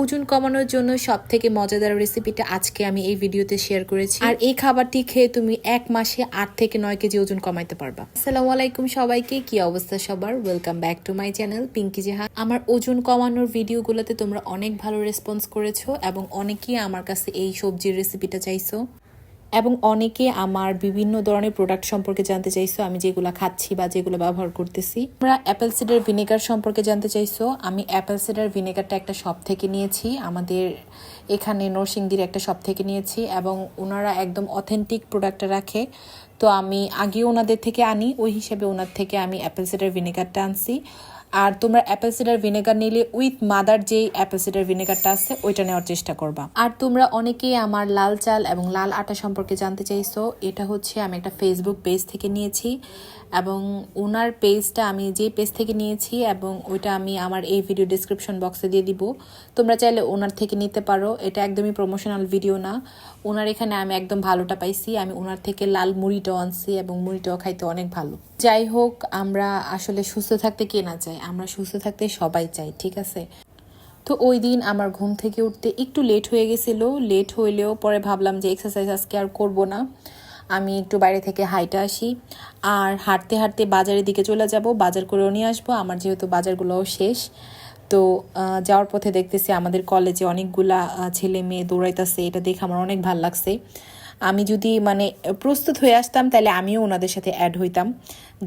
ওজন কমানোর জন্য সব থেকে মজাদার রেসিপিটা আজকে আমি এই ভিডিওতে শেয়ার করেছি। আর এই খাবারটি খেয়ে তুমি এক মাসে আট থেকে নয় কেজি ওজন কমাইতে পারবা। আসসালামু আলাইকুম সবাইকে, কি অবস্থা সবার? Welcome back to my channel Pinky জেহা আমার ওজন কমানোর ভিডিওগুলোতে তোমরা অনেক ভালো রেসপন্স করেছ এবং অনেকেই আমার কাছে এই সবজির রেসিপিটা চাইছো। এবং অনেকে আমার বিভিন্ন ধরনের প্রোডাক্ট সম্পর্কে জানতে চাইছো, আমি যেগুলো খাচ্ছি বা যেগুলো ব্যবহার করতেছি। আমরা অ্যাপেল সিডার ভিনেগার সম্পর্কে জানতে চাইছো, আমি অ্যাপেল সিডার ভিনেগারটা একটা শপ থেকে নিয়েছি, আমাদের এখানে নরসিংদীর একটা শপ থেকে নিয়েছি এবং ওনারা একদম অথেন্টিক প্রোডাক্টটা রাখে। তো আমি আগেও ওনাদের থেকে আনি, ওই হিসেবে ওনার থেকে আমি অ্যাপেল সিডার ভিনেগারটা আনছি। আর তোমরা অ্যাপেল সিডার ভিনেগার নিলে উইথ মাদার যেই অ্যাপেল সিডার ভিনেগারটা আছে, ওইটা নেওয়ার চেষ্টা করবা। আর তোমরা অনেকেই আমার লাল চাল এবং লাল আটা সম্পর্কে জানতে চাইছো, এটা হচ্ছে আমি একটা ফেসবুক পেজ থেকে নিয়েছি এবং ওনার পেজটা আমি যে পেজ থেকে নিয়েছি এবং ওইটা আমি আমার এই ভিডিও ডিসক্রিপশন বক্সে দিয়ে দিব। তোমরা চাইলে ওনার থেকে নিতে পারো, এটা একদমই প্রমোশনাল ভিডিও না। ওনার এখানে আমি একদম ভালোটা পাইছি, আমি ওনার থেকে লাল মুড়িটাও আনছি এবং মুড়িটাও খাইতে অনেক ভালো। যাই হোক, আমরা আসলে সুস্থ থাকতে কে না চাই আমরা সুস্থ থাকতে সবাই চাই, ঠিক আছে? তো ওই দিন আমার ঘুম থেকে উঠতে একটু লেট হয়ে গেছিল। লেট হইলেও পরে ভাবলাম যে এক্সারসাইজ আজকে আর করব না। আমি একটু বাইরে থেকে হাইটে আসি। আর হাঁটতে হাঁটতে বাজারের দিকে চলে যাব। বাজার করেও নিয়ে আসব। আমার যেহেতু বাজারগুলোও শেষ। তো যাওয়ার পথে দেখতেছি আমাদের কলেজে অনেকগুলা ছেলে মেয়ে দৌড়াইতেছে। এটা দেখে আমার অনেক ভালো লাগছে। আমি যদি মানে প্রস্তুত হয়ে আসতাম, তাহলে আমিও ওনাদের সাথে অ্যাড হইতাম।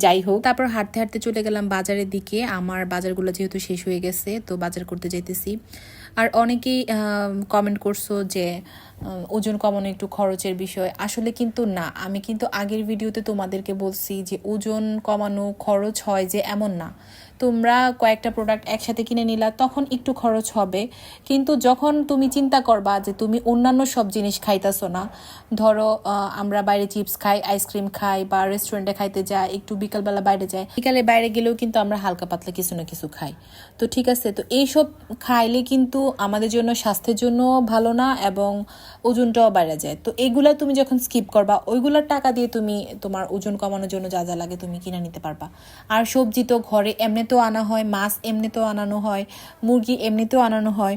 যাই হোক। তারপর হাঁটতে হাঁটতে চলে গেলাম বাজারের দিকে। আমার বাজারগুলো যেহেতু শেষ হয়ে গেছে, তো বাজার করতে যাইতেছি। আর অনেকেই কমেন্ট করছ যে ওজন কমানো একটু খরচের বিষয়। আসলে কিন্তু না। আমি কিন্তু আগের ভিডিওতে তোমাদেরকে বলছি যে, ওজন কমানো খরচ হয় যে এমন না। তোমরা কয়েকটা প্রোডাক্ট একসাথে কিনে নিলা, তখন একটু খরচ হবে। কিন্তু যখন তুমি চিন্তা করবা যে তুমি অন্যান্য সব জিনিস খাইতেছো না, ধরো আমরা বাইরে চিপস খাই আইসক্রিম খাই বা রেস্টুরেন্টে খাইতে যাই, একটু বিকালবেলা বাইরে যাই, বিকালে বাইরে গেলেও কিন্তু আমরা হালকা পাতলা কিছু না কিছু খাই। তো ঠিক আছে, তো এইসব খাইলে কিন্তু আমাদের জন্য স্বাস্থ্যের জন্য ভালো না এবং ওজনটাও বাইরে যায়। তো এগুলা তুমি যখন স্কিপ করবা, ওইগুলোর টাকা দিয়ে তুমি তোমার ওজন কমানোর জন্য যা যা লাগে তুমি কিনে নিতে পারবা। আর সবজি তো ঘরে এমনিতেও আনা হয়, মাছ এমনিতেও আনানো হয়, মুরগি এমনিতেও আনানো হয়।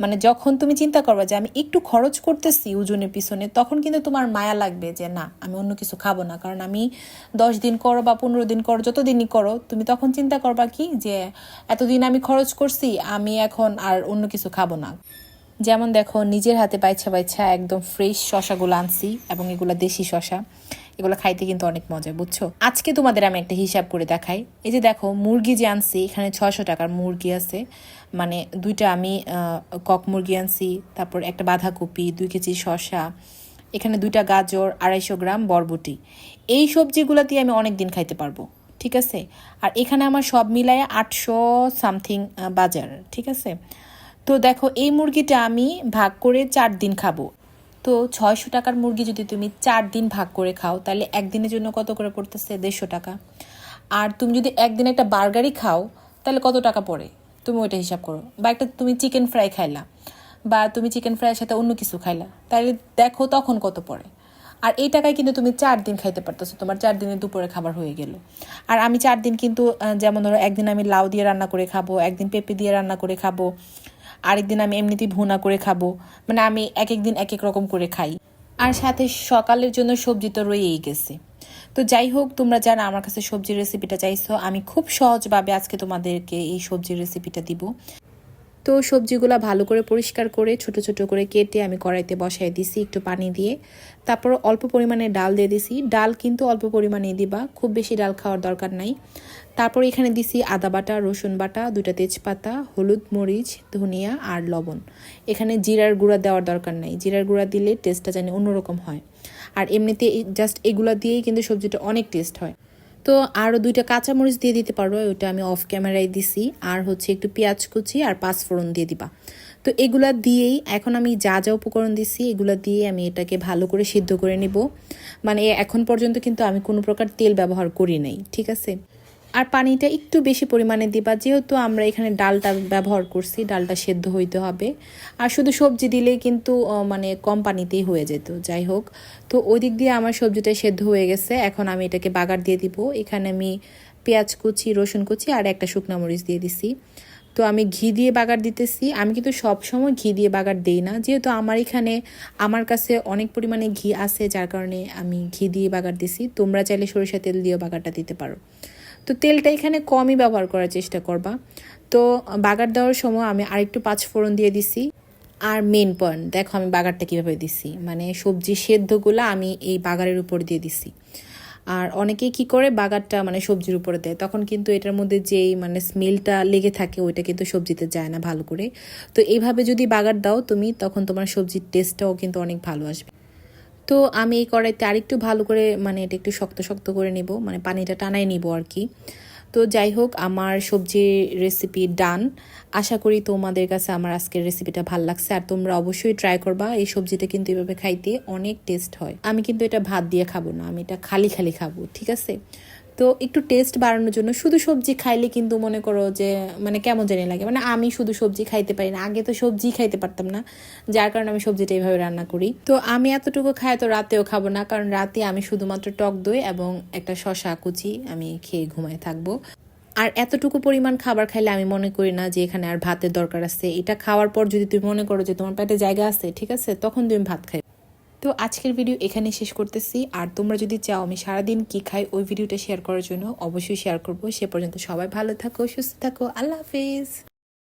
মানে যখন তুমি চিন্তা করবা যে আমি একটু খরচ করতেছি ওজনের পিছনে, তখন কিন্তু তোমার মায়া লাগবে যে না, আমি অন্য কিছু খাব না। কারণ আমি দশ দিন করো বা পনেরো দিন করো যত দিনই করো, তুমি তখন চিন্তা করবা কি যে এতদিন আমি খরচ করছি, আমি এখন আর অন্য কিছু খাব না। যেমন দেখো, নিজের হাতে বাইছা বাইছা একদম ফ্রেশ শশাগুলো আনছি এবং এগুলো দেশি শশা। এগুলো খাইতে কিন্তু অনেক মজা, বুঝছ? আজকে তোমাদের আমি একটা হিসাব করে দেখাই। এই যে দেখো, মুরগি যে আনছি, এখানে ছশো টাকার মুরগি আছে। মানে দুইটা আমি কক মুরগি আনছি, তারপর একটা বাঁধাকপি, দুই কেজি শশা, এখানে দুইটা গাজর, আড়াইশো গ্রাম বরবটি। এই সবজিগুলো দিয়ে আমি অনেক দিন খাইতে পারব, ঠিক আছে? আর এখানে আমার সব মিলায় আটশো সামথিং বাজার, ঠিক আছে? তো দেখো, এই মুরগিটা আমি ভাগ করে চার দিন খাব। তো ছয়শো টাকার মুরগি যদি তুমি চার দিন ভাগ করে খাও, তাহলে একদিনের জন্য কত করে পড়তেছে? দেড়শো টাকা। আর তুমি যদি একদিন একটা বার্গারই খাও, তাহলে কত টাকা পড়ে? তুমি ওইটা হিসাব করো। বা একটা তুমি চিকেন ফ্রাই খাইলা, বা তুমি চিকেন ফ্রাইয়ের সাথে অন্য কিছু খাইলা, তাহলে দেখো তখন কত পড়ে। আর এই টাকায় কিন্তু তুমি চার দিন খাইতে পারতেছো, তোমার চার দিনের দুপুরে খাবার হয়ে গেল। আর আমি চার দিন কিন্তু যেমন ধরো, একদিন আমি লাউ দিয়ে রান্না করে খাব, একদিন পেঁপে দিয়ে রান্না করে খাব আরেকদিন আমি এমনিতেই ভুনা করে খাব। মানে আমি এক একদিন এক এক রকম করে খাই। আর সাথে সকালের জন্য সবজি তো রয়েই গেছে। তো যাই হোক, তোমরা যারা আমার কাছে সবজির রেসিপিটা চাইছো, আমি খুব সহজভাবে আজকে তোমাদেরকে এই সবজির রেসিপিটা দিব। তো সবজিগুলো ভালো করে পরিষ্কার করে ছোট ছোট করে কেটে আমি কড়াইতে বসাই দিছি একটু পানি দিয়ে। তারপর অল্প পরিমাণে ডাল দিয়ে দিছি। ডাল কিন্তু অল্প পরিমাণে দিবা, খুব বেশি ডাল খাওয়ার দরকার নাই। তারপর এখানে দিছি আদা বাটা, রসুন বাটা দুটা তেজপাতা, হলুদ মরিচ, ধনিয়া আর লবণ। এখানে জিরার গুঁড়া দেওয়ার দরকার নাই। জিরার গুঁড়া দিলে টেস্টটা জানি অন্যরকম হয়। আর এমনিতে জাস্ট এগুলা দিয়েই কিন্তু সবজিটা অনেক টেস্ট হয়। তো আরও দুইটা কাঁচামরিচ দিয়ে দিতে পারো ওইটা আমি অফ ক্যামেরায় দিছি। আর হচ্ছে একটু পেঁয়াজ কুচি আর পাঁচফোড়ন দিয়ে দিবা। তো এগুলা দিয়েই এখন আমি যা যা উপকরণ দিছি, এগুলা দিয়ে আমি এটাকে ভালো করে সিদ্ধ করে নিব। মানে এখন পর্যন্ত কিন্তু আমি কোনো প্রকার তেল ব্যবহার করি নাই, ঠিক আছে? আর পানিটা একটু বেশি পরিমাণে দিবা, যেহেতু আমরা এখানে ডালটা ব্যবহার করছি, ডালটা সেদ্ধ হইতে হবে। আর শুধু সবজি দিলেই কিন্তু মানে কম পানিতেই হয়ে যেত, যাই হোক। তো ওই দিক দিয়ে আমার সবজিটা সেদ্ধ হয়ে গেছে, এখন আমি এটাকে বাগার দিয়ে দিব। এখানে আমি পেঁয়াজ কুচি, রসুন কুচি আর একটা শুকনো মরিচ দিয়ে দিছি। তো আমি ঘি দিয়ে বাগার দিতেছি। আমি কিন্তু সব সময় ঘি দিয়ে বাগার দিই না, যেহেতু আমার এখানে, আমার কাছে অনেক পরিমাণে ঘি আছে, যার কারণে আমি ঘি দিয়ে বাগার দিছি। তোমরা চাইলে সরিষা তেল দিয়েও বাগারটা দিতে পারো। তো তেলটা এখানে কমই ব্যবহার করার চেষ্টা করবা। তো বাগার দেওয়ার সময় আমি আরেকটু পাঁচ ফোড়ন দিয়ে দিছি। আর মেন পয়েন্ট দেখো আমি বাগারটা কীভাবে দিছি। মানে সবজি সেদ্ধগুলো আমি এই বাগারের উপর দিয়ে দিছি। আর অনেকে কি করে, বাগারটা মানে সবজির উপরে দেয়। তখন কিন্তু এটার মধ্যে যেই মানে স্মেলটা লেগে থাকে, ওইটা কিন্তু সবজিতে যায় না ভালো করে। তো এইভাবে যদি বাগার দাও তুমি, তখন তোমার সবজির টেস্টটাও কিন্তু অনেক ভালো আসবে। তো আমি এই কড়াইতে আরেকটু ভালো করে মানে এটা একটু শক্ত শক্ত করে নিব মানে পানিটা টানাই নিব আর কি। তো যাই হোক, আমার সবজির রেসিপি ডান আশা করি তোমাদের কাছে আমার আজকের রেসিপিটা ভালো লাগছে, আর তোমরা অবশ্যই ট্রাই করবা, এই সবজিটা কিন্তু এভাবে খাইতে অনেক টেস্ট হয়। আমি কিন্তু এটা ভাত দিয়ে খাব না, আমি এটা খালি খালি খাব, ঠিক আছে? তো একটু টেস্ট বাড়ানোর জন্য। শুধু সবজি খাইলে কিন্তু মনে করো যে মানে কেমন জানি লাগে। মানে আমি শুধু সবজি খাইতে পারি না। আগে তো সবজি খাইতে পারতাম না। যার কারণে আমি সবজিটা এইভাবে রান্না করি। তো আমি এতটুকু খাই তো রাতেও খাব না। কারণ রাতে আমি শুধুমাত্র টক দই এবং একটা শশা কুচি আমি খেয়ে ঘুমায় থাকব। আর এতটুকু পরিমাণ খাবার খাইলে আমি মনে করি না যে, এখানে আর ভাতের দরকার আছে। এটা খাওয়ার পর যদি তুমি মনে করো যে, তোমার পেটে জায়গা আছে, ঠিক আছে? তখন তুমি ভাত খাই তো আজকের ভিডিও এখানে শেষ করতেছি। আর তোমরা যদি চাও আমি সারাদিন কি খাই, ওই ভিডিওটা শেয়ার করার জন্য অবশ্যই শেয়ার করব। সে পর্যন্ত সবাই ভালো থাকো, সুস্থ থাকো, আল্লাহ হাফিজ।